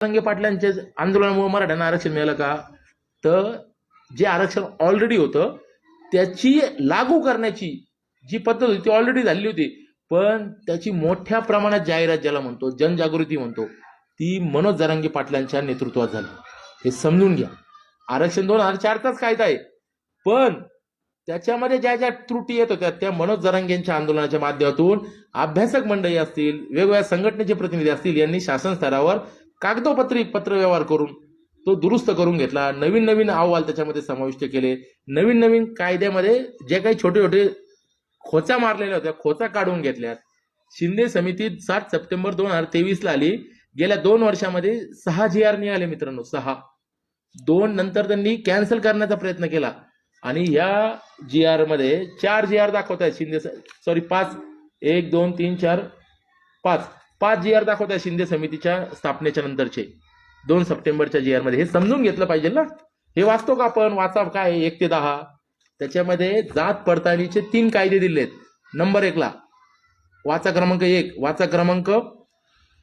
रंगे पाटलांच्या आंदोलनामुळे मराठ्यांना आरक्षण मिळालं का? तर जे आरक्षण ऑलरेडी होतं त्याची लागू करण्याची जी पद्धत होती ती ऑलरेडी झालेली होती. पण त्याची मोठ्या प्रमाणात जाहिरात ज्याला म्हणतो जनजागृती म्हणतो ती मनोज जरांगे पाटलांच्या नेतृत्वात झाली. हे समजून घ्या. आरक्षण दोन हजार चारचाच कायदा आहे. पण त्याच्यामध्ये ज्या ज्या त्रुटी येत होत्या त्या मनोज जरांगेंच्या आंदोलनाच्या माध्यमातून अभ्यासक मंडळी असतील वेगवेगळ्या संघटनेचे प्रतिनिधी असतील यांनी शासन स्तरावर कागदोपत्री पत्रव्यवहार करून तो दुरुस्त करून घेतला. नवीन नवीन अहवाल त्याच्यामध्ये समाविष्ट केले. नवीन नवीन कायद्यामध्ये जे काही छोटे छोटे खोचा मारलेल्या होत्या खोचा काढून घेतल्यात. शिंदे समिती सात सप्टेंबर दोन हजार तेवीस ला आली. गेल्या दोन वर्षामध्ये सहा जी आर निघाले मित्रांनो सहा. दोन नंतर त्यांनी कॅन्सल करण्याचा प्रयत्न केला. आणि या जी आरमध्ये चार जी आर दाखवत आहेत शिंदे सॉरी पाच. एक दोन तीन चार पाच. पाच जी आर दाखवत शिंदे समितीच्या स्थापनेच्या नंतरचे. दोन सप्टेंबरच्या जी आरमध्ये हे समजून घेतलं पाहिजे ना. हे वाचतो का आपण? वाचा काय? एक ते दहा. त्याच्यामध्ये जात पडताळणीचे तीन कायदे दिलेत. नंबर एकला वाचा क्रमांक एक. वाचा क्रमांक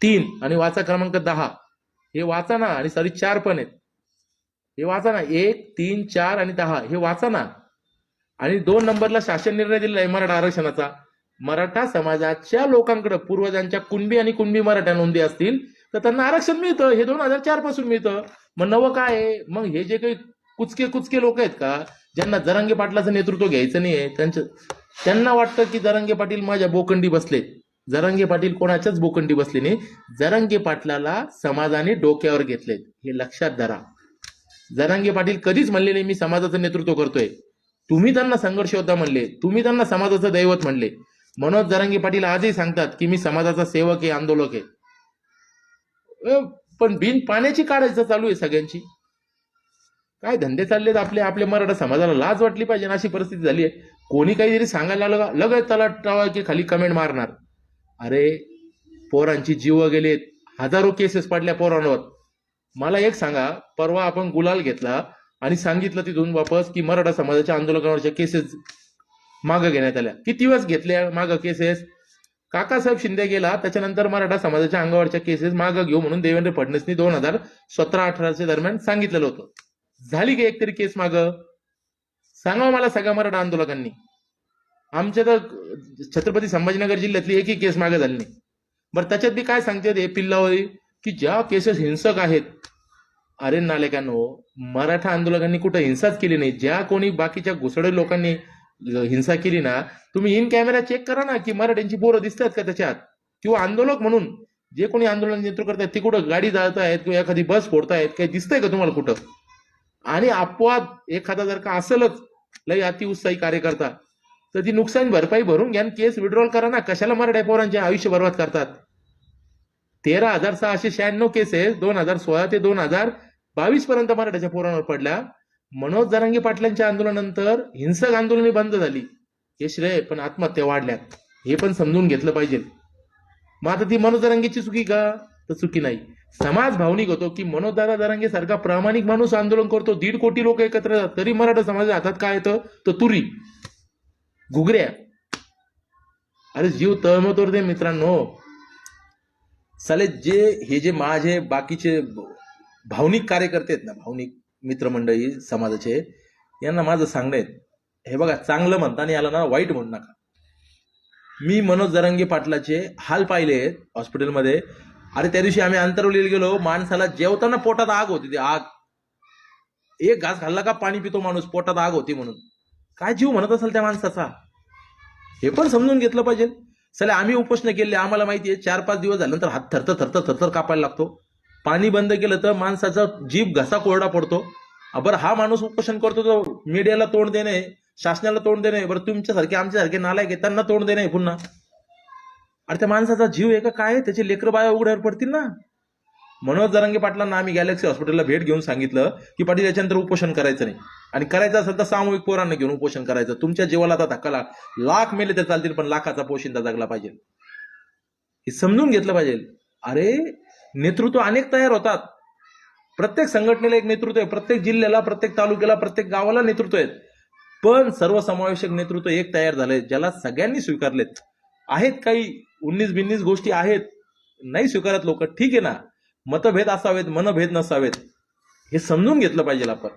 तीन आणि वाचा क्रमांक दहा. हे वाचा ना आणि सॉरी चार पण आहेत. हे वाचा ना. एक तीन चार आणि दहा. हे वाचा ना. आणि दोन नंबरला शासन निर्णय दिलेला आहे मराठा आरक्षणाचा. मराठा समाजाच्या लोकांकडे पूर्वजांच्या कुणबी आणि कुणबी मराठा नोंदी असतील तर त्यांना आरक्षण मिळतं. हे दोन हजार चारपासून मिळतं. मग नवं काय आहे? मग हे जे काही कुचके कुचके लोक आहेत का ज्यांना जरांगे पाटलाचं नेतृत्व घ्यायचं नाहीये त्यांचं त्यांना वाटतं की जरांगे पाटील माझ्या बोकंडी बसलेत जरांगे पाटील कोणाच्याच बोकंडी बसले नाही. जरांगे पाटलाला समाजाने डोक्यावर घेतलेत. हे लक्षात धरा. जरांगे पाटील कधीच म्हणले नाही मी समाजाचं नेतृत्व करतोय. तुम्ही त्यांना संघर्ष योद्धा म्हणले. तुम्ही त्यांना समाजाचं दैवत म्हणले. मनोज जरंगी पाटील आजही सांगतात की मी समाजाचा सेवक आहे आंदोलक आहे. अ, पण बिन पाण्याची काढायचं चालू आहे सगळ्यांची. काय धंदे चाललेत आपले आपल्या मराठा समाजाला लाज वाटली पाहिजे अशी परिस्थिती झाली आहे. कोणी काहीतरी सांगायला लगा का? लगेच त्याला टाळा की खाली कमेंट मारणार. अरे पोरांची जीव गेलेत. हजारो केसेस पडल्या पोरांवर. मला एक सांगा परवा आपण गुलाल घेतला आणि सांगितलं तिथून वापस की मराठा समाजाच्या आंदोलनावरच्या केसेस मागं घेण्यात आल्या. किती दिवस घेतल्या मागं केसेस काकासाहेब शिंदे गेला त्याच्यानंतर मराठा समाजाच्या अंगावरच्या केसेस मागं घेऊ म्हणून देवेंद्र फडणवीसनी दोन हजार सतरा अठराच्या दरम्यान सांगितलेलं होतं. झाली का एक तरी केस मागं? सांगा मला सगळ्या मराठा आंदोलकांनी. आमच्या तर छत्रपती संभाजीनगर जिल्ह्यातली एकही केस मागे झाली नाही. बरं त्याच्यात बी काय सांगते ते पिल्लावरी की ज्या केसेस हिंसक आहेत. अरे नालेकांनो मराठा आंदोलकांनी कुठं हिंसाच केली नाही. ज्या कोणी बाकीच्या घुसडे लोकांनी हिंसा केली ना तुम्ही इन कॅमेरा चेक करा ना की मराठ्यांची पोरं दिसतात का त्याच्यात? किंवा आंदोलक म्हणून जे कोणी आंदोलन नेतृत्व करतात ते कुठं गाडी जाळत आहेत किंवा एखादी बस फोडतायत काही दिसतंय का तुम्हाला कुठं? आणि अपवाद एखादा जर का असेलच लय अतिउत्साही कार्यकर्ता तर ती नुकसान भरपाई भरून घ्या केस विड्रॉल करा ना. कशाला मराठ्या पोरांचे आयुष्य बर्बाद करतात? तेरा हजार सहाशे शहाण्णव केसेस दोन हजार सोळा ते दोन हजार बावीस पर्यंत मराठ्याच्या पोरांवर पडल्या. मनोज जरांगे पाटलांच्या आंदोलनानंतर हिंसक आंदोलने बंद झाली. हे श्रेय पण आत्महत्या वाढल्यात. हे पण समजून घेतलं पाहिजे. मग आता ती मनोज जरांगेची चुकी का? तर चुकी नाही. समाज भावनिक होतो की मनोजदादा जरांगे सारखा प्रामाणिक माणूस आंदोलन करतो. दीड कोटी लोक एकत्र तरी मराठा समाजाच्या हातात काय येतं? तर तुरी. घुगऱ्या. अरे जीव तळमतोर दे मित्रांनो. साले जे हे जे माझे बाकीचे भावनिक कार्यकर्ते आहेत ना भावनिक मित्रमंडळी समाजाचे यांना माझं सांगणं आहे. हे बघा चांगलं म्हणता याला ना वाईट म्हणू नका. मी मनोज जरंगे पाटलाचे हाल पाहिले आहेत हॉस्पिटलमध्ये. अरे त्या दिवशी आम्ही अंतरवलीला गेलो माणसाला जेवताना पोटात आग होती ती आग. एक घास खाल्ला का पाणी पितो माणूस पोटात आग होती म्हणून. काय जीव म्हणत असेल त्या माणसाचा? हे पण समजून घेतलं पाहिजे. चला आम्ही उपोषण केले आम्हाला माहिती आहे चार पाच दिवस झाल्यानंतर हात थरथर थरथर थरथर कापायला लागतो. पाणी बंद केलं तर माणसाचा जीभ घसा कोरडा पडतो. बरं हा माणूस उपोषण करतो तो मीडियाला तोंड देणे शासनाला तोंड देणे बरं तुमच्यासारखे आमच्यासारखे नालायक आहे त्यांना तोंड देणे पुन्हा. अरे त्या माणसाचा जीव एका काय त्याचे लेकर बाया उघड्यावर पडतील ना. मनोज जरांगे पाटलांना आम्ही गॅलेक्सी हॉस्पिटलला भेट घेऊन सांगितलं की पाटील याच्यानंतर उपोषण करायचं नाही. आणि करायचं असेल तर सामूहिक पोरांना घेऊन उपोषण करायचं. तुमच्या जीवाला आता धक्का लाख मेले तर चालतील पण लाखाचा पोशिंदा जगला पाहिजे. हे समजून घेतलं पाहिजे. अरे नेतृत्व अनेक तयार होतात. प्रत्येक संघटनेला एक नेतृत्व आहे. प्रत्येक जिल्ह्याला प्रत्येक तालुक्याला प्रत्येक गावाला नेतृत्व आहेत पण सर्वसमावेशक नेतृत्व एक तयार झालंय ज्याला सगळ्यांनी स्वीकारलेत. आहेत काही उन्नीस बिन्नीस गोष्टी आहेत. नाही स्वीकारत लोक. ठीक आहे ना? मतभेद असावेत मनभेद नसावेत. हे समजून घेतलं पाहिजे आपण.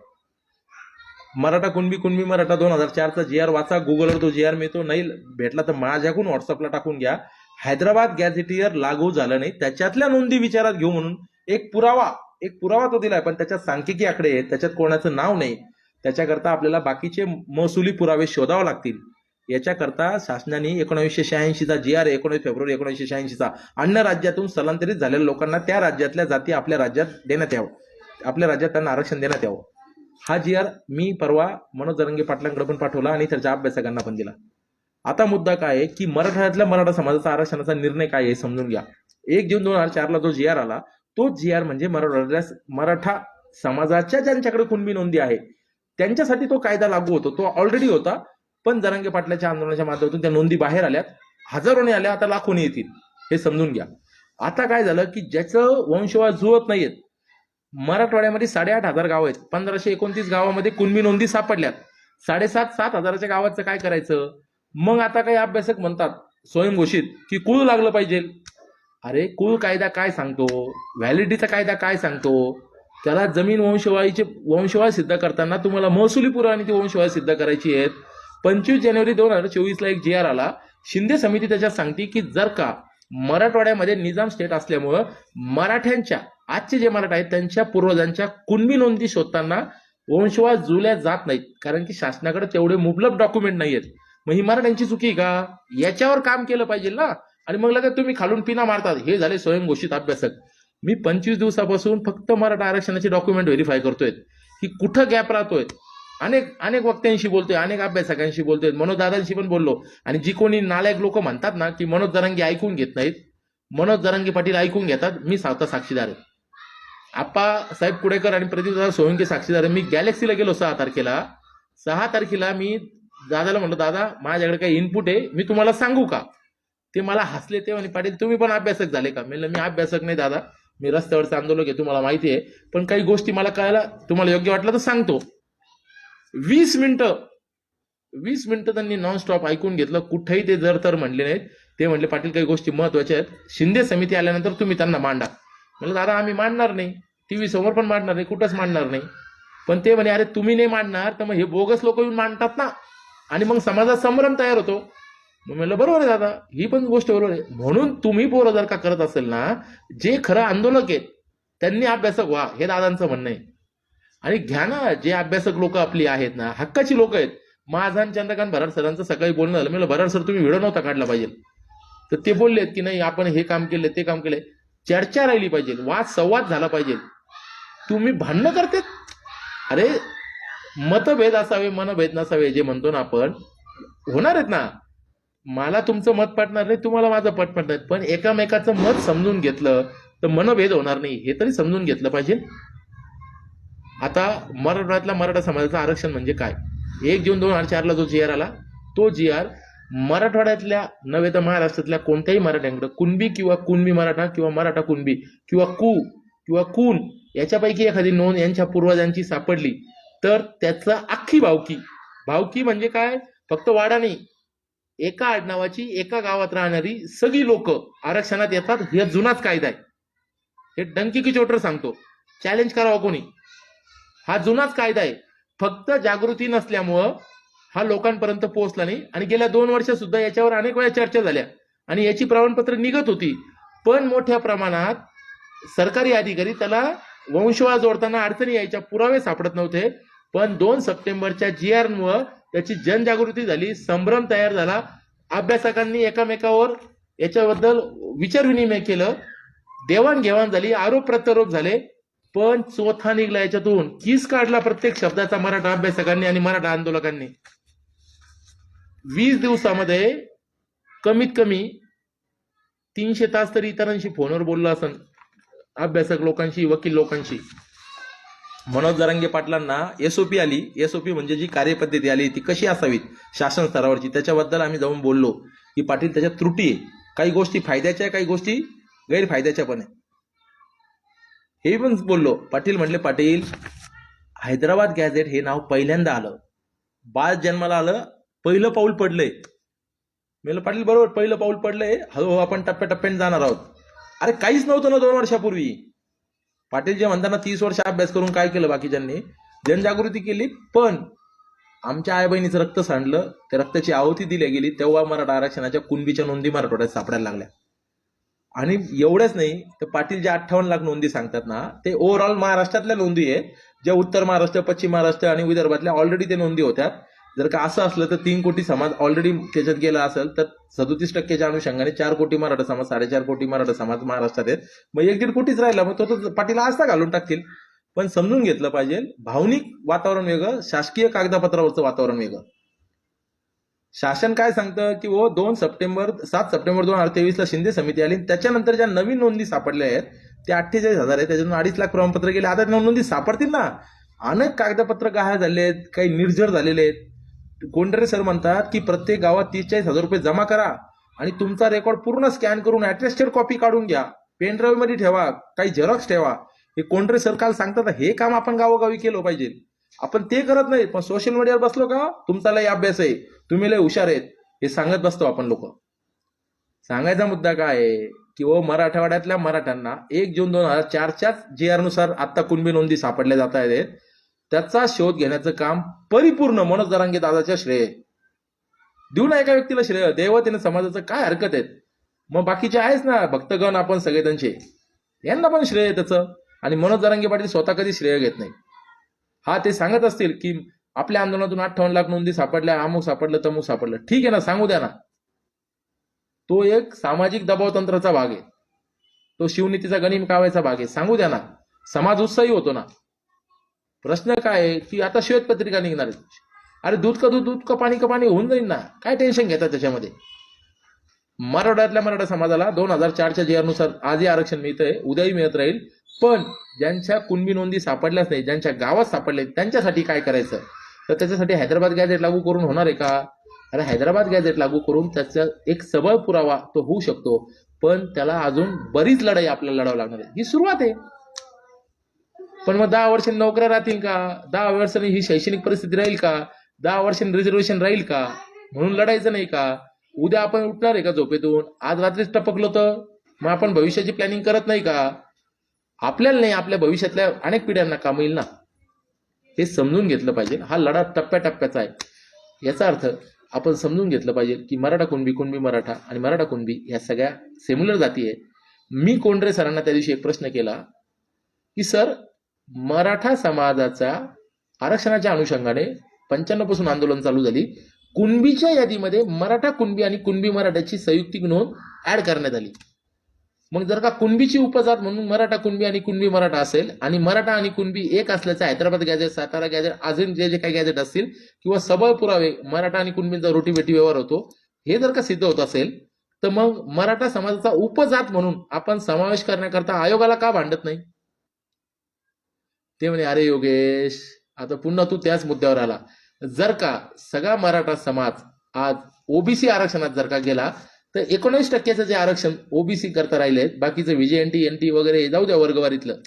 मराठा कुणबी कुणबी मराठा दोन हजार चारचा जी आर वाचा गुगलवर तो जी आर मिळतो. नाही भेटला तर माझ्याकडून व्हॉट्सअपला टाकून घ्या. हैदराबाद गॅझेटियर लागू झालं नाही त्याच्यातल्या नोंदी विचारात घेऊ म्हणून एक पुरावा एक पुरावा तो दिलाय पण त्याच्यात सांख्यिकी आकडे आहेत त्याच्यात कोणाचं नाव नाही त्याच्याकरता आपल्याला बाकीचे महसुली पुरावे शोधावे लागतील. याच्याकरता शासनाने एकोणीसशे शहाऐंशीचा जी आर एकोणीस फेब्रुवारी एकोणीसशे शहाऐंशीचा अन्य राज्यातून स्थलांतरित झालेल्या लोकांना त्या राज्यातल्या जाती आपल्या राज्यात देण्यात यावं. आपल्या राज्यात त्यांना आरक्षण देण्यात यावं. हा जी आर मी परवा मनोज जरंगे पाटलांकडे पण पाठवला आणि त्याच्या अभ्यासकांना पण दिला. आता मुद्दा काय आहे की मराठवाड्यातल्या मराठा समाजाचा आरक्षणाचा निर्णय काय आहे हे समजून घ्या. एक जून दोन हजार चारला जो जी आर आला तो जी आर म्हणजे मराठवाड्यातल्या मराठा समाजाच्या ज्यांच्याकडे कुणबी नोंदी आहे त्यांच्यासाठी तो कायदा लागू होतो. तो ऑलरेडी होता पण जरांगे पाटलाच्या आंदोलनाच्या माध्यमातून त्या नोंदी बाहेर आल्यात. हजारोने आल्या आता लाखोनी येतील. हे समजून घ्या. आता काय झालं की ज्याचं वंशवाद जुळत नाहीयेत मराठवाड्यामध्ये साडेआठ हजार गाव आहेत. पंधराशे एकोणतीस गावामध्ये कुणबी नोंदी सापडल्यात. साडेसात सात हजाराच्या गावाचं काय करायचं? मग आता काही अभ्यासक म्हणतात स्वयंघोषित की कुळ लागलं पाहिजे. अरे कुळ कायदा काय सांगतो? व्हॅलिडिटीचा कायदा काय सांगतो? त्याला जमीन वंशवाळीचे वंशवाळ सिद्ध करताना तुम्हाला महसुली पुरावाने ती वंशवाळ सिद्ध करायची आहेत. पंचवीस जानेवारी दोन हजार चोवीसला एक जी आर आला. शिंदे समिती त्याच्यात सांगते की जर का मराठवाड्यामध्ये निजाम स्टेट असल्यामुळं मराठ्यांच्या आजचे जे मराठा आहेत त्यांच्या पूर्वजांच्या कुणबी नोंदी शोधताना वंशवाळ जुळल्या जात नाहीत. कारण की शासनाकडे तेवढे मुबलक डॉक्युमेंट नाही आहेत मग ही मराठ्यांची चुकी आहे का? याच्यावर काम केलं पाहिजे ना. आणि मग लगेच तुम्ही खालून पिना मारतात. हे झाले स्वयंघोषित अभ्यासक. मी पंचवीस दिवसापासून फक्त मराठा आरक्षणाचे डॉक्युमेंट व्हेरीफाय करतोय. की कुठं गॅप राहतोय? अनेक अनेक वक्त्यांशी बोलतोय अनेक अभ्यासकांशी बोलतोय. मनोजदादांशी पण बोललो. आणि जी कोणी नालायक लोक म्हणतात ना की मनोज जरांगी ऐकून घेत नाहीत मनोज जरांगी पाटील ऐकून घेतात मी सावता साक्षीदार आहे. आप्पा साहेब कुडेकर आणि प्रदीप सोळंके साक्षीदार मी गॅलेक्सीला गेलो सहा तारखेला. सहा तारखेला मी दादाला म्हणलं दादा माझ्याकडे काही इनपुट आहे मी तुम्हाला सांगू का? ते मला हसले ते म्हणे पाटील तुम्ही पण अभ्यासक झाले का? म्हणलं मी अभ्यासक नाही दादा मी रस्त्यावरचं आंदोलक आहे तुम्हाला माहिती आहे पण काही गोष्टी मला कळायला तुम्हाला योग्य वाटलं तर सांगतो. वीस मिनिटं वीस मिनिटं त्यांनी नॉनस्टॉप ऐकून घेतलं कुठेही ते जर तर म्हणले नाहीत. ते म्हणले पाटील काही गोष्टी महत्त्वाच्या आहेत. शिंदे समिती आल्यानंतर तुम्ही त्यांना मांडा. म्हणलं दादा आम्ही मांडणार नाही. टीव्ही समोर पण मांडणार नाही कुठंच मांडणार नाही. पण ते म्हणे अरे तुम्ही नाही मांडणार तर मग हे बोगस लोक येऊन मांडतात ना. आणि मग समाजात संभ्रम तयार होतो. मग म्हणलं बरोबर आहे दादा ही पण गोष्ट बरोबर आहे. म्हणून तुम्ही पोरं जर का करत असेल ना जे खरं आंदोलक आहेत त्यांनी अभ्यासक व्हा हे दादांचं म्हणणं आहे. आणि घ्या ना जे अभ्यासक लोक आपली आहेत ना हक्काची लोक आहेत. माझा आणि चंद्रकांत भराड सरांचं सकाळी बोलणं झालं. म्हणलं भराड सर तुम्ही व्हिडिओ नव्हता काढला पाहिजे. तर ते बोललेत की नाही आपण हे काम केले ते काम केले चर्चा राहिली पाहिजे. वाद संवाद झाला पाहिजे. तुम्ही भांडणं करते अरे मतभेद असावे मनभेद नसावे जे म्हणतो ना आपण होणार आहेत ना. मला तुमचं मत पटणार नाही तुम्हाला माझं पट पटणार पण एकामेकाचं मत समजून घेतलं तर मनभेद होणार नाही. हे तरी समजून घेतलं पाहिजे. आता मराठवाड्यातला मराठा समाजाचं आरक्षण म्हणजे काय? एक जून दोन हजार चारला जो जी आर आला तो जी आर मराठवाड्यातल्या नव्हे तर महाराष्ट्रातल्या कोणत्याही मराठ्यांकडे कुणबी किंवा कुणबी मराठा किंवा मराठा कुणबी किंवा कु किंवा कुण याच्यापैकी एखादी नोंद यांच्या पूर्वजांची सापडली तर त्याचं अख्खी भावकी. भावकी म्हणजे काय? फक्त वाडा नाही. एका आडनावाची एका गावात राहणारी सगळी लोक आरक्षणात येतात. हे जुनाच कायदा आहे. हे डंकी की चोटर सांगतो. चॅलेंज करावं कोणी? हा जुनाच कायदा आहे. फक्त जागृती नसल्यामुळं हा लोकांपर्यंत पोहोचला नाही. आणि गेल्या दोन वर्ष सुद्धा याच्यावर अनेक वेळा चर्चा झाल्या. आणि याची प्रमाणपत्र निघत होती. पण मोठ्या प्रमाणात सरकारी अधिकारी त्याला वंशवाळ जोडताना अडचणी यायच्या पुरावे सापडत नव्हते. पण दोन सप्टेंबरच्या जी आरमुळं त्याची जनजागृती झाली संभ्रम तयार झाला. अभ्यासकांनी एकामेकावर याच्याबद्दल विचारविनिमय केलं. देवाणघेवाण झाली आरोप प्रत्यारोप झाले. पण चोथा निघला याच्यातून. किस काढला प्रत्येक शब्दाचा मराठा अभ्यासकांनी आणि मराठा आंदोलकांनी. वीस दिवसामध्ये कमीत कमी तीनशे तास तरी इतरांशी फोनवर बोललो असन. अभ्यासक लोकांशी वकील लोकांशी. मनोज जरांगे पाटलांना एसओपी आली. एसओपी म्हणजे जी कार्यपद्धती आली ती कशी असावी शासन स्तरावरची. त्याच्याबद्दल आम्ही जाऊन बोललो. की पाटील त्याच्यात त्रुटी आहे. काही गोष्टी फायद्याच्या आहे काही गोष्टी गैरफायद्याच्या पण आहे हे पण बोललो. पाटील म्हटले पाटील हैदराबाद गॅझेट हे नाव पहिल्यांदा आलं. बाळ जन्माला आलं पहिलं पाऊल पडलंय. म्हणलं पाटील बरोबर पहिलं पाऊल पडलंय. हळूहळू आपण टप्प्याटप्प्याने जाणार आहोत. अरे काहीच नव्हतं ना दोन वर्षापूर्वी. पाटील जे म्हणताना तीस वर्ष अभ्यास करून काय केलं बाकीच्यांनी? जनजागृती केली पण आमच्या आई बहिणीचं रक्त सांडलं त्या रक्ताची आहुती दिली गेली तेव्हा मराठा आरक्षणाच्या कुणबीच्या नोंदी मराठवाड्यात सापडायला लागल्या. आणि एवढंच नाही तर पाटील जे अठ्ठावन्न लाख नोंदी सांगतात ना ते ओव्हरऑल महाराष्ट्रातल्या नोंदी आहे ज्या उत्तर महाराष्ट्र पश्चिम महाराष्ट्र आणि विदर्भातल्या ऑलरेडी ते नोंदी होत्या. जर का असं असलं तर तीन कोटी समाज ऑलरेडी त्याच्यात गेला असेल तर सदोतीस टक्क्याच्या अनुषंगाने चार कोटी मराठा समाज साडेचार कोटी मराठा समाज महाराष्ट्रात आहेत. मग एक दीड कोटीच राहिला मग तो तर पाटीला आस्था घालून टाकतील. पण समजून घेतलं पाहिजे भावनिक वातावरण वेगळं शासकीय कागदपत्रावरचं वातावरण वेगळं. शासन काय सांगतं की वो दोन सप्टेंबर सात सप्टेंबर दोन हजार तेवीस ला शिंदे समिती आली. त्याच्यानंतर ज्या नवीन नोंदी सापडल्या आहेत त्या अठ्ठेचाळीस हजार आहेत. त्याच्यातून अडीच लाख प्रमाणपत्र गेले. आता नोंदी सापडतील ना. अनेक कागदपत्र गहाळ झाले आहेत काही निर्जर झालेले आहेत. कोंडरे सर म्हणतात की प्रत्येक गावात तीस चाळीस हजार रुपये जमा करा आणि तुमचा रेकॉर्ड पूर्ण स्कॅन करून अटेस्टेड कॉपी काढून घ्या. पेन ड्राईव्हमध्ये ठेवा काही झेरॉक्स ठेवा. हे कोंडरे सर काल सांगतात हे काम आपण गावोगावी केलं पाहिजे. आपण ते करत नाही पण सोशल मीडियावर बसलो का? तुमचा लय अभ्यास आहे. तुम्ही लय हुशार आहेत. हे सांगत बसतो आपण लोक. सांगायचा मुद्दा काय आहे की ओ मराठवाड्यातल्या मराठ्यांना एक जून दोन हजार चारच्याच जी आरनुसार आता कुणबी नोंदी सापडल्या जात आहेत. त्याचा शोध घेण्याचं काम परिपूर्ण मनोज दरांगे दादाच्या श्रेय देऊ ना एका व्यक्तीला श्रेय. देवतेने समाजाचं काय हरकत आहेत? मग बाकीचे आहेच ना. भक्तगण आपण सगळे त्यांचे यांना पण श्रेय आहे त्याचं. आणि मनोज दरांगे पाटील स्वतः कधी श्रेय घेत नाही. हा ते सांगत असतील की आपल्या आंदोलनातून अठ्ठावन्न लाख नोंदी सापडल्या अमुक सापडलं तमुक सापडलं. ठीक आहे ना सांगू द्या ना. तो एक सामाजिक दबाव तंत्राचा भाग आहे. तो शिवनीतीचा गणिम कावायचा भाग आहे. सांगू द्या ना. समाज उत्साही होतो ना. प्रश्न काय आहे? की आता श्वेतपत्रिका निघणार आहे. अरे दूध का दूध दूध का पाणी का पाणी होऊन जाईल ना? काय टेन्शन घेतात त्याच्यामध्ये? मराठवाड्यातल्या मराठा समाजाला दोन हजार चारच्या जी आजही आरक्षण मिळतंय उद्याही मिळत राहील. पण ज्यांच्या कुणबी नोंदी सापडल्याच नाही ज्यांच्या गावात सापडले त्यांच्यासाठी काय करायचं? तर त्याच्यासाठी हैदराबाद गॅजेट लागू करून होणार आहे का? अरे हैदराबाद गॅजेट लागू करून त्याचा एक सबळ पुरावा तो होऊ शकतो. पण त्याला अजून बरीच लढाई आपल्याला लढावं लागणार आहे. ही सुरुवात आहे. पण मग दहा वर्ष नोकऱ्या राहतील का? दहा वर्षांनी ही शैक्षणिक परिस्थिती राहील का? दहा वर्षांनी रिझर्वेशन राहील का? म्हणून लढायचं नाही का? उद्या आपण उठणार आहे का झोपेतून? आज रात्रीच टपकलो तर? मग आपण भविष्याची प्लॅनिंग करत नाही का? आपल्याला नाही आपल्या भविष्यातल्या अनेक पिढ्यांना काम येईल ना? हे समजून घेतलं पाहिजे. हा लढा टप्प्याटप्प्याचा आहे. याचा अर्थ आपण समजून घेतलं पाहिजे की मराठा कुणबी कुणबी मराठा आणि मराठा कुणबी या सगळ्या सेम्युलर जाती आहे. मी कोंडरे सरांना त्या दिवशी एक प्रश्न केला की सर मराठा समाजाचा आरक्षणाच्या अनुषंगाने पंच्याण्णवपासून आंदोलन चालू झाली. कुणबीच्या यादीमध्ये मराठा कुणबी आणि कुणबी मराठ्याची संयुक्तिक नोंद ऍड करण्यात आली. मग जर का कुणबीची उपजात म्हणून मराठा कुणबी आणि कुणबी मराठा असेल आणि मराठा आणि कुणबी एक असल्याचं हैदराबाद गॅजेट सातारा गॅजेट अजून जे जे काही गॅजेट असतील किंवा सबळ पुरावे मराठा आणि कुणबींचा रोटीबेटी व्यवहार होतो हे जर का सिद्ध होत असेल तर मग मराठा समाजाचा उपजात म्हणून आपण समावेश करण्याकरता आयोगाला का भांडत नाही? ते म्हणे अरे योगेश आता पुन्हा तू त्याच मुद्द्यावर आला. जर का सगळा मराठा समाज आज ओबीसी आरक्षणात जर का गेला तर एकोणीस टक्क्याचं जे आरक्षण ओबीसी करता राहिले बाकीचं विजय एनटी एनटी वगैरे जाऊ द्या वर्गवारीतलं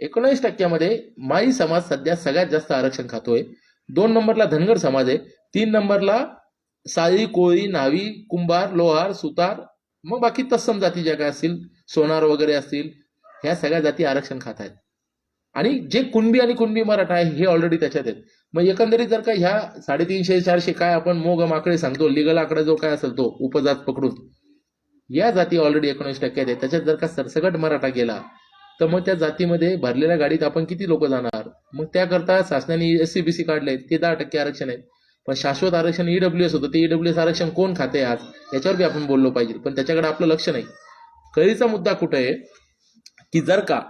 एकोणीस टक्क्यामध्ये माई समाज सध्या सगळ्यात जास्त आरक्षण खातोय. दोन नंबरला धनगर समाज आहे. तीन नंबरला साळी कोळी नावी कुंभार लोहार सुतार मग बाकी तत्सम जाती ज्या काय असतील सोनार वगैरे असतील ह्या सगळ्या जाती आरक्षण खात आहेत. आणि जे कुणबी आणि कुणबी मराठा आहे हे ऑलरेडी त्याच्यात आहेत. मग एकंदरीत जर का ह्या साडेतीनशे चारशे काय आपण मोग माकडे सांगतो लिगल आकडा जो काय असेल तो उपजात पकडून या जाती ऑलरेडी एकोणीस टक्क्यात आहेत. त्याच्यात जर का सरसकट मराठा गेला तर मग त्या जातीमध्ये भरलेल्या गाडीत आपण किती लोक जाणार? मग त्याकरता शासनाने एस सी बी सी काढले ते दहा टक्के आरक्षण आहे. पण शाश्वत आरक्षण ईडब्ल्यू एस होतं ते ईडब्ल्यू एस आरक्षण कोण खाते आज? याच्यावर बी आपण बोललो पाहिजे. पण त्याच्याकडे आपलं लक्ष नाही. कळीचा मुद्दा कुठे आहे? की जर का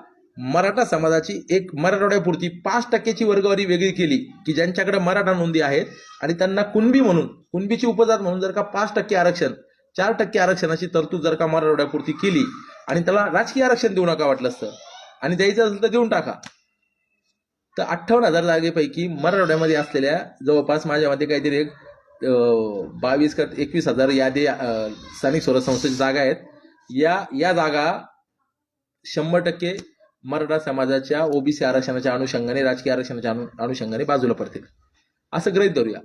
मराठा समाजाची एक मराठवाड्यापुरती पाच टक्क्याची वर्गवारी वेगळी केली की ज्यांच्याकडे मराठा नोंदी आहेत आणि त्यांना कुणबी म्हणून कुणबीची उपजात म्हणून जर का पाच टक्के आरक्षण चार टक्के आरक्षणाची तरतूद जर का मराठवाड्यापुरती केली आणि त्याला राजकीय आरक्षण देऊ नका वाटलं असतं आणि द्यायचं असेल तर देऊन टाका. तर अठ्ठावन्न हजार जागेपैकी मराठवाड्यामध्ये असलेल्या जवळपास माझ्या मते काहीतरी एक बावीस का एकवीस हजार यादी स्थानिक स्वराज्य संस्थेची जागा आहेत. या या जागा शंभर टक्के मराठा समाजाच्या ओबीसी आरक्षणाच्या अनुषंगाने राजकीय आरक्षणाच्या अनु- अनुषंगाने बाजूला पडतील. असं गृहीत धरूया.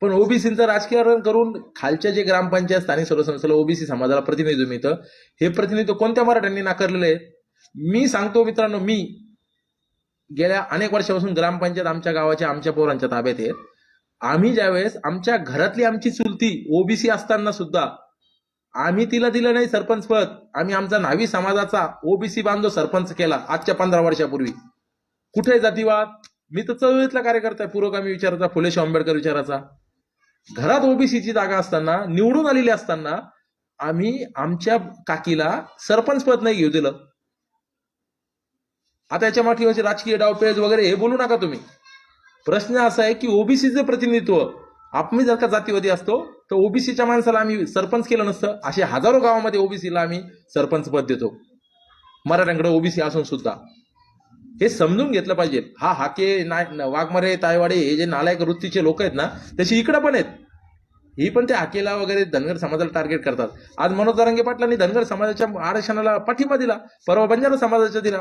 पण ओबीसीचं राजकीयकरण करून खालच्या जे ग्रामपंचायत स्थानिक स्वराज्य संस्थेला ओबीसी समाजाला प्रतिनिधित्व मिळतं हे प्रतिनिधित्व कोणत्या मराठ्यांनी नाकारलेलं आहे? मी सांगतो मित्रांनो मी गेल्या अनेक वर्षापासून ग्रामपंचायत आमच्या गावाच्या आमच्या पोरांच्या ताब्यात आहेत आम्ही ज्यावेळेस आमच्या घरातली आमची चुलती ओबीसी असताना सुद्धा आम्ही तिला दिलं नाही सरपंच पद. आम्ही आमचा नावी समाजाचा ओबीसी बांधव सरपंच केला आजच्या पंधरा वर्षापूर्वी. कुठे जातीवाद? मी तर चळवळीतला कार्यकर्ता आहे पुरोगामी विचाराचा फुले आंबेडकर विचाराचा. घरात ओबीसीची जागा असताना निवडून आलेली असताना आम्ही आमच्या काकीला सरपंच पद नाही घेऊ दिलं. आता याच्या माठीवरचे राजकीय डावपेज वगैरे हे बोलू नका तुम्ही. प्रश्न असा आहे की ओबीसीचं प्रतिनिधित्व आपण जर का जातीवादी असतो तर ओबीसीच्या माणसाला आम्ही सरपंच केलं नसतं. असे हजारो गावामध्ये ओबीसीला आम्ही सरपंच पद देतो. मराठ्यांकडे ओबीसी असून सुद्धा. हे समजून घेतलं पाहिजे. हा हाके नाय वाघमारे तायवाडे हे जे नालायक वृत्तीचे लोक आहेत ना तशी इकडं पण आहेत. ही पण ते हाकेला वगैरे धनगर समाजाला टार्गेट करतात. आज मनोज दरांगे पाटलांनी धनगर समाजाच्या आरक्षणाला पाठिंबा दिला. परवा बंजारा समाजाच्या दिला.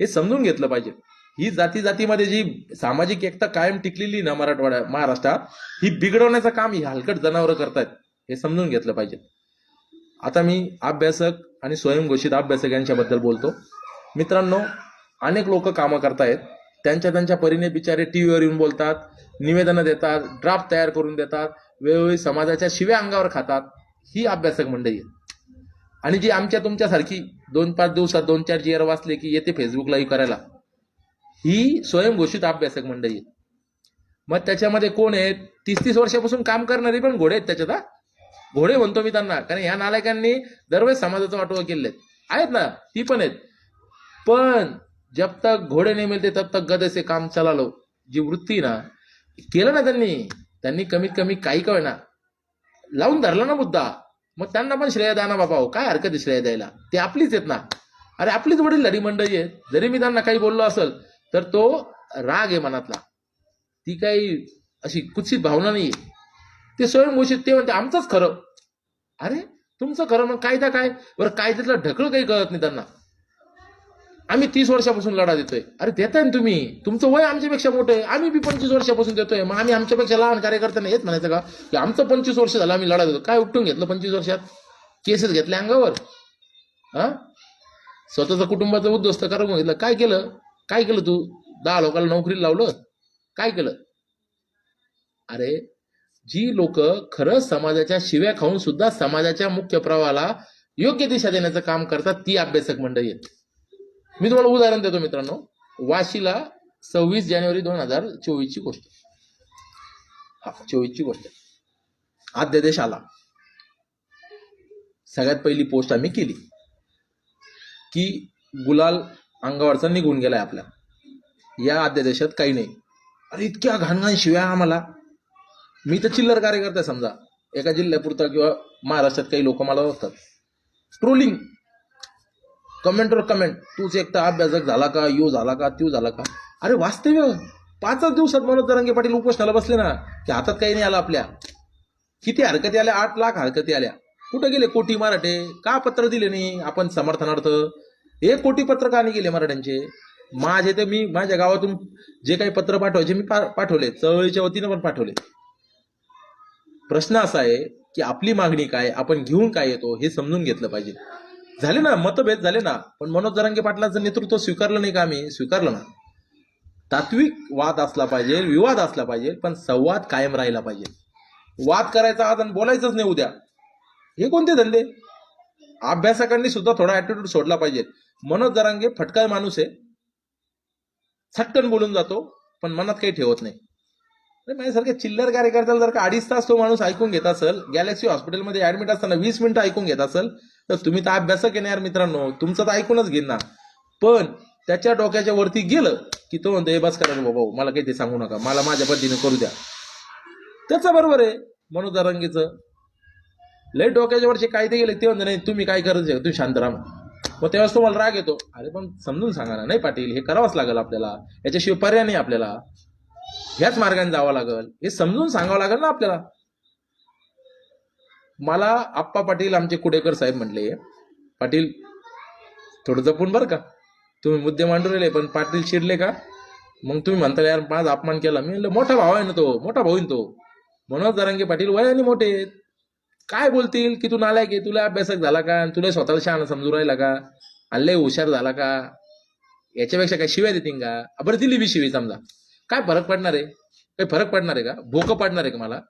हे समजून घेतलं पाहिजे. ही जाती जातीमध्ये जी सामाजिक एकता कायम टिकलेली ना मराठवाड्या महाराष्ट्रात ही बिघडवण्याचं काम ही हलकट जनावरं करतायत हे समजून घेतलं पाहिजे. आता मी अभ्यासक आणि स्वयंघोषित अभ्यासक यांच्याबद्दल बोलतो. मित्रांनो अनेक लोक कामं करतायत. त्यांच्या त्यांच्या परीने बिचारे टी व्हीवर येऊन बोलतात निवेदनं देतात ड्राफ्ट तयार करून देतात वेळोवेळी समाजाच्या शिव्या अंगावर खातात. ही अभ्यासक मंडळी आहे आणि जी आमच्या तुमच्यासारखी दोन पाच दिवसात दोन चार जी वाचले की येते फेसबुकलाही करायला ही स्वयंघोषित अभ्यासक मंडळी. आहे मग त्याच्यामध्ये कोण आहेत? तीस तीस वर्षापासून काम करणारे पण घोडे आहेत त्याच्यात हा. घोडे म्हणतो मी त्यांना कारण ह्या नालायकांनी दरवेळेस समाजाचं वाटोवा केलेलं आहेत आहेत ना? ती पण आहेत. पण जब तक घोडे नाही मिळते तब तक गदसे काम चलालो. जी वृत्ती ना केलं ना त्यांनी त्यांनी कमीत कमी काही का ना. लावून धरला ना मुद्दा. मग त्यांना पण श्रेय द्या ना बाबा हो काय हरकत आहे श्रेय द्यायला? ते आपलीच आहेत ना. अरे आपलीच वडील लढी मंडळी आहेत. जरी मी त्यांना काही बोललो असेल तर तो राग आहे मनातला. ती काही अशी कुत्सित भावना नाही ते स्वयंघोषित ते म्हणते आमचंच खरं. अरे तुमचं खरं मग कायदा काय? बरं कायद्यातलं ढकल काही कळत नाही त्यांना. आम्ही तीस वर्षापासून लढा देतोय. अरे देताय ना तुम्ही. तुमचं वय आमच्यापेक्षा मोठं आहे. आम्ही बी पंचवीस वर्षापासून देतोय. मग आम्ही आमच्यापेक्षा लहान कार्यकर्त्यांना येत म्हणायचं का? की आमचं पंचवीस वर्ष झालं आम्ही लढा देतो. काय उपटून घेतलं पंचवीस वर्षात? केसेस घेतल्या अंगावर. हा स्वतःचं कुटुंबाचं उद्ध्वस्त करून घेतलं. काय केलं? काय केलं तू? दहा लोकांना नोकरीला लावलं? काय केलं? अरे जी लोक खरं समाजाच्या शिव्या खाऊन सुद्धा समाजाच्या मुख्य प्रवाहाला योग्य दिशा देण्याचं काम करतात ती अभ्यासक मंडळी आहेत. मी तुम्हाला उदाहरण देतो मित्रांनो. वाशीला सव्वीस जानेवारी दोन हजार चोवीसची गोष्ट. हा चोवीसची गोष्ट. अध्यादेश आला. सगळ्यात पहिली पोस्ट आम्ही केली. की गुलाल अंगावरचा निघून गेलाय आपल्या. या अध्यादेशात काही नाही. अरे इतक्या घाणघाण शिव्या आम्हाला. मी तर चिल्लर कार्यकर्ता समजा. एका जिल्ह्यापुरता किंवा महाराष्ट्रात काही लोक मला बघतात ट्रोलिंग कमेंटवर कमेंट तूच एक तर अभ्यासक झाला का यो झाला का त्यो झाला का? अरे वास्तव्य पाचच दिवसात मनोज तरंगे पाटील उपोषणाला बसले ना की हातात काही नाही आलं आपल्या. किती हरकती आल्या? आठ लाख हरकती आल्या. कुठं गेले? कोटी मराठे. का पत्र दिले नाही? आपण समर्थनार्थ एक कोटी पत्र का गेले मराठ्यांचे. माझे तर मी माझ्या गावातून जे काही पत्र पाठवायचे मी पा- पाठवले. चळवळीच्या वतीनं पण पाठवले. प्रश्न असा आहे की आपली मागणी काय आपण घेऊन काय येतो हे समजून घेतलं पाहिजे. झाले ना मतभेद झाले ना पण मनोज जरांगे पाटलाचं नेतृत्व स्वीकारलं नाही का आम्ही? स्वीकारलं ना. तात्विक वाद असला पाहिजे विवाद असला पाहिजे पण संवाद कायम राहिला पाहिजे. वाद करायचा आज आणि बोलायचंच नाही उद्या. हे कोणते धंदे? अभ्यासकांनी सुद्धा थोडा ॲटिट्यूड सोडला पाहिजे. मनोज जरांगे फटकाय माणूस आहे. छटकन बोलून जातो पण मनात काही ठेवत नाही. अरे माझ्यासारख्या चिल्लर कार्यकर्त्याला जर का अडीच तास तो माणूस ऐकून घेत असेल गॅलेक्सी हॉस्पिटलमध्ये ऍडमिट असताना वीस मिनिटं ऐकून घेत असेल तर तुम्ही तर अभ्यासक आहे ना यार मित्रांनो तुमचं तर ऐकूनच घेईन ना. पण त्याच्या डोक्याच्या वरती गेलं की तो म्हणतो हे बस करा रे बाबा मला काही ते सांगू नका मला माझ्या पद्धतीने करू द्या. त्याचं बरोबर आहे मनोज रंगीचं लय डोक्याच्या वरचे कायदे गेले ते म्हणतो नाही तुम्ही काय करत आहे? तुम्ही शांत राहा. मग तेव्हाच तुम्हाला राग येतो. अरे पण समजून सांगा ना. नाही पाटील हे करावंच लागेल आपल्याला. याच्याशिवाय पर्याय नाही आपल्याला. ह्याच मार्गाने जावं लागेल. हे समजून सांगावं लागेल ना आपल्याला. मला आप्पा पाटील आमचे कुडेकर साहेब म्हटले पाटील थोडं जपून बरं का? तुम्ही मुद्दे मांडून राहिले पण पाटील शिरले का? मग तुम्ही म्हणता यार माझा अपमान केला. मी म्हणलं मोठा भाव आहे ना तो. मोठा भाऊ आहे ना तो. मनोज दरांगे पाटील वयाने मोठे आहेत. काय बोलतील? की तू नालायक आहे तुला अभ्यासक झाला का? आणि तुला स्वतःला शहाणा समजू राहिला का? आणि लय हुशार झाला का? याच्यापेक्षा काय शिव्या देतील का? बरं दिली बी शिवी समजा. काय फरक पडणार आहे? काही फरक पडणार आहे का? भोकं पडणार आहे का मला?